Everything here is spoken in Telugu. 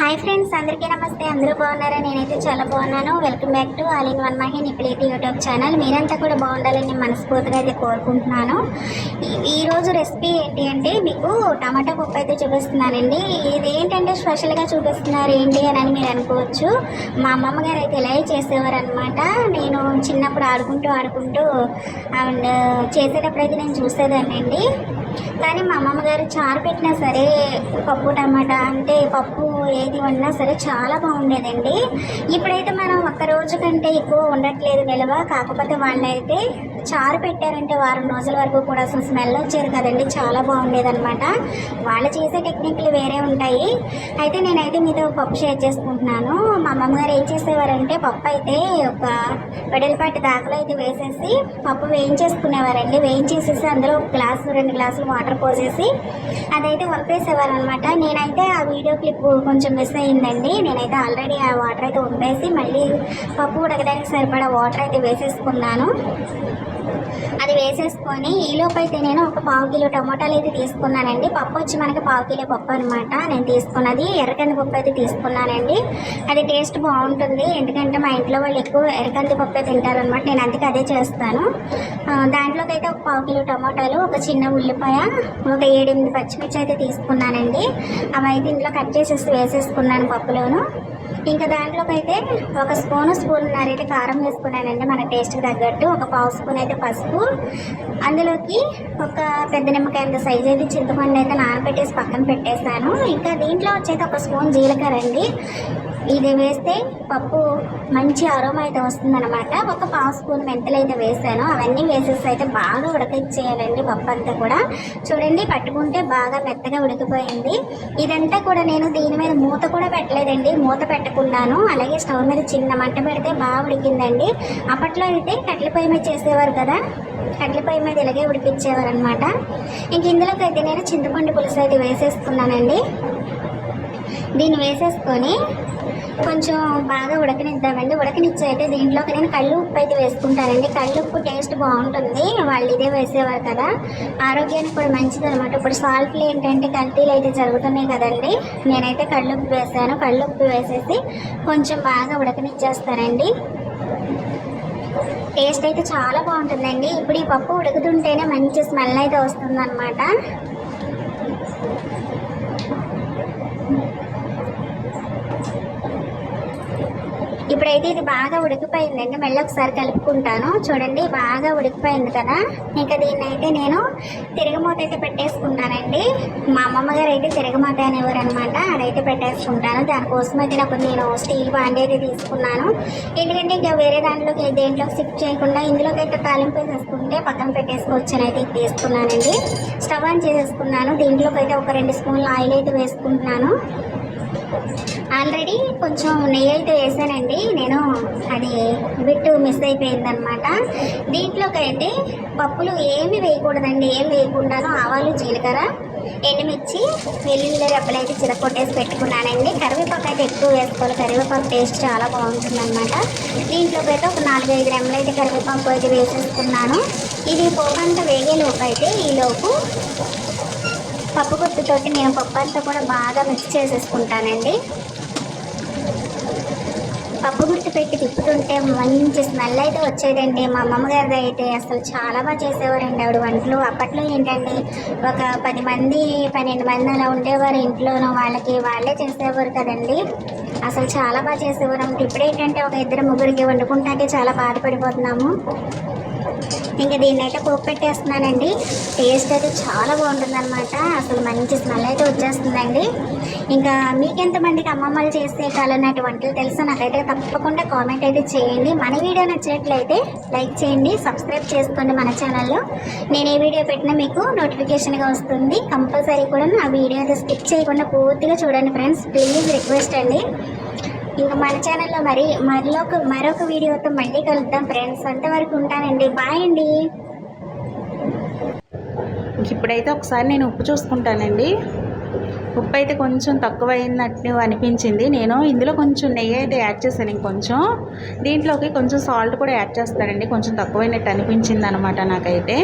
హాయ్ ఫ్రెండ్స్ అందరికీ నమస్తే. అందరూ బాగున్నారా? నేనైతే చాలా బాగున్నాను. Welcome back to all in one Mahi Nipleti YouTube channel. మీరంతా కూడా బాగుండాలని నేను మనస్ఫూర్తిగా అయితే కోరుకుంటున్నాను. ఈరోజు రెసిపీ ఏంటి అంటే మీకు టమాటా పప్పు అయితే చూపిస్తున్నానండి. ఇది ఏంటంటే స్పెషల్గా చూపిస్తున్నారు ఏంటి అని మీరు అనుకోవచ్చు. మా అమ్మమ్మ గారు అయితే ఇలా చేసేవారు అనమాట నేను చిన్నప్పుడు ఆడుకుంటూ ఆడుకుంటూ అండ్ చేసేటప్పుడు అయితే నేను చూసేదానండి కానీ మా అమ్మమ్మ గారు చారు పెట్టినా సరే పప్పు టమాటా అంటే పప్పు ఏది వండినా సరే చాలా బాగుండేదండి. ఇప్పుడైతే మనం ఒక్క రోజు కంటే ఎక్కువ ఉండట్లేదు నిల్వ. కాకపోతే వాళ్ళైతే చారు పెట్టారంటే వారం రోజుల వరకు కూడా అసలు స్మెల్ వచ్చారు కదండి. చాలా బాగుండేదనమాట వాళ్ళు చేసే టెక్నిక్లు వేరే ఉంటాయి. అయితే నేనైతే మీతో పప్పు షేర్ చేసుకుంటున్నాను. మా అమ్మమ్మ గారు ఏం చేసేవారంటే పప్పు అయితే ఒక వెడల్పాటి దాకలో అయితే వేసేసి పప్పు వేయించేసుకునేవారండి. వేయించేసేసి అందులో ఒక గ్లాసు రెండు గ్లాసులు వాటర్ పోసేసి అదైతే వంపేసేవారు అనమాట నేనైతే ఆ వీడియో క్లిప్ కొంచెం మిస్ అయ్యిందండి. నేనైతే ఆల్రెడీ ఆ వాటర్ అయితే వంపేసి మళ్ళీ పప్పు ఉడకడానికి సరిపడా వాటర్ అయితే వేసేసుకున్నాను. అది వేసేసుకొని ఈలోపు అయితే నేను ఒక పావు కిలో టమోటాలు అయితే తీసుకున్నానండి. పప్పు వచ్చి మనకి పావు కిలో పప్పు అనమాట నేను తీసుకున్నది ఎర్రకంది పప్పు అయితే తీసుకున్నానండి. అది టేస్ట్ బాగుంటుంది. ఎందుకంటే మా ఇంట్లో వాళ్ళు ఎక్కువ ఎర్రకంది పప్పు తింటారనమాట నేను అందుకే అదే చేస్తాను. దాంట్లోకి అయితే ఒక పావు కిలో టమోటాలు ఒక చిన్న ఉల్లిపాయ ఒక ఏడెనిమిది పచ్చిమిర్చి అయితే తీసుకున్నానండి. అవి అయితే ఇంట్లో కట్ చేసేసి వేసేసుకున్నాను పప్పులోను. ఇంకా దాంట్లోకి అయితే ఒక స్పూన్ స్పూన్ అయితే కారం వేసుకున్నానండి. మన టేస్ట్కి తగ్గట్టు ఒక పావు స్పూన్ అయితే పసుపు అందులోకి ఒక పెద్ద నిమ్మకాయ అంత సైజ్ అయితే చింతపండు అయితే నానబెట్టేసి పక్కన పెట్టేశాను ఇంకా దీంట్లో వచ్చేది ఒక స్పూన్ జీలకర్ర అండి. ఇది వేస్తే పప్పు మంచి అరోమా అయితే వస్తుందన్నమాట. ఒక పావు స్పూన్ మెంతులు అయితే వేసాను. అవన్నీ వేసేసి అయితే బాగా ఉడకచ్చేయాలండి పప్పు అంతా కూడా. చూడండి పట్టుకుంటే బాగా మెత్తగా ఉడికిపోయింది. ఇదంతా కూడా నేను దీని మీద మూత కూడా పెట్టలేదండి. మూత పెట్టకున్నాను. అలాగే స్టవ్ మీద చిన్న మంట పెడితే బాగా ఉడికిందండి. అప్పట్లో అయితే కట్టెల పొయ్యి మీద చేసేవారు కదా? కట్టెల పొయ్యి మీద ఇలాగే ఉడికించేవారు అనమాట ఇంక ఇందులోకి అయితే నేను చింతపండు పులుసు అయితే వేసేసుకున్నానండి. దీన్ని వేసేసుకొని కొంచెం బాగా ఉడకనిద్దామండి ఉడకనిచ్చి అయితే దీంట్లోకి నేను కళ్ళు ఉప్పు అయితే వేసుకుంటానండి. కళ్ళు ఉప్పు టేస్ట్ బాగుంటుంది. వాళ్ళు ఇదే వేసేవారు కదా. ఆరోగ్యానికి కూడా మంచిది అనమాట ఇప్పుడు సాల్ట్లు ఏంటంటే కల్తీలు అయితే జరుగుతున్నాయి కదండి. నేనైతే కళ్ళు ఉప్పు వేసాను. కళ్ళు ఉప్పు వేసేసి కొంచెం బాగా ఉడకనిచ్చేస్తానండి. టేస్ట్ అయితే చాలా బాగుంటుందండి. ఇప్పుడు ఈ పప్పు ఉడుకుతుంటేనే మంచి స్మెల్ అయితే వస్తుందన్నమాట. ఇప్పుడైతే ఇది బాగా ఉడికిపోయిందండి. మళ్ళీ ఒకసారి కలుపుకుంటాను. చూడండి బాగా ఉడికిపోయింది కదా. ఇంకా దీన్ని అయితే నేను తిరగమూత అయితే పెట్టేసుకుంటానండి. మా అమ్మమ్మ గారు అయితే తిరగమూత అనేవారు అనమాట అదైతే పెట్టేసుకుంటాను. దానికోసం అయితే నాకు నేను స్టీల్ బాండీ అయితే తీసుకున్నాను. ఎందుకంటే ఇంకా వేరే దాంట్లోకి దేంట్లోకి షిఫ్ట్ చేయకుండా ఇందులోకి అయితే తాలింపు వేసేసుకుంటే పక్కన పెట్టేసుకోవచ్చు అని అయితే ఇది తీసుకున్నానండి. స్టవ్ ఆన్ చేసేసుకున్నాను. దీంట్లోకి అయితే ఒక రెండు స్పూన్లు ఆయిల్ అయితే వేసుకుంటున్నాను. ఆల్రెడీ కొంచెం నెయ్యి అయితే వేసానండి. నేను అది బిట్టు మిస్ అయిపోయిందనమాట దీంట్లోకైతే పప్పులు ఏమి వేయకూడదండి. ఏం వేయకుండాను ఆవాలు జీలకర్ర ఎండుమిర్చి వెల్లుల్లి రెబ్బలు అయితే చిరకొట్టేసి పెట్టుకున్నానండి. కరివేపాకు అయితే ఎక్కువ వేసుకోవాలి. కరివేపాకు టేస్ట్ చాలా బాగుంటుంది అనమాట దీంట్లోకి అయితే ఒక నాలుగైదు రెమ్మలు అయితే కరివేపాకు అయితే వేసేసుకున్నాను. ఇది పోకంతా వేగేలోపు అయితే ఈలోపు పప్పు గుత్తుతోటి నేను పప్పు అంతా కూడా బాగా మిక్స్ చేసేసుకుంటానండి. పప్పు గుర్తు పెట్టి తిప్పుతుంటే మంచి స్మెల్ అయితే వచ్చేదండి. మా అమ్మమ్మ గారిది అయితే అసలు చాలా బాగా చేసేవారండి. ఆవిడ వంటలు అప్పట్లో ఏంటండి ఒక పది మంది పన్నెండు మంది అలా ఉండేవారు ఇంట్లోనూ వాళ్ళకి వాళ్ళే చేసేవారు కదండి. అసలు చాలా బాగా చేసేవారు. ఇప్పుడు ఏంటంటే ఒక ఇద్దరు ముగ్గురికి వండుకుంటాకే చాలా బాధపడిపోతున్నాము. ఇంకా దీన్ని అయితే పోపు పెట్టేస్తున్నానండి. టేస్ట్ అయితే చాలా బాగుంటుంది అనమాట అసలు మంచి స్మెల్ అయితే వచ్చేస్తుందండి. ఇంకా మీకెంతమందికి అమ్మమ్మలు చేసే కాలం నాటి వంటలు తెలుసో నాకైతే తప్పకుండా కామెంట్ అయితే చేయండి. మన వీడియో నచ్చినట్లయితే లైక్ చేయండి సబ్స్క్రైబ్ చేసుకోండి మన ఛానల్లో. నేను ఏ వీడియో పెట్టినా మీకు నోటిఫికేషన్గా వస్తుంది. కంపల్సరీ కూడా నా వీడియో అయితే స్కిప్ చేయకుండా పూర్తిగా చూడండి ఫ్రెండ్స్. ప్లీజ్ రిక్వెస్ట్ అండి. ఇంకా మన ఛానల్లో మరి మరొక మరొక వీడియోతో మళ్ళీ కలుద్దాం ఫ్రెండ్స్ అంతవరకు ఉంటానండి. బాయ్ అండి. ఇప్పుడైతే ఒకసారి నేను ఉప్పు చూసుకుంటానండి. ఉప్పు అయితే కొంచెం తక్కువ అయినట్టు అనిపించింది. నేను ఇందులో కొంచెం నెయ్యి అయితే యాడ్ చేశాను ఇంకొంచెం. దీంట్లోకి కొంచెం సాల్ట్ కూడా యాడ్ చేస్తానండి. కొంచెం తక్కువైనట్టు అనిపించింది అనమాట నాకైతే.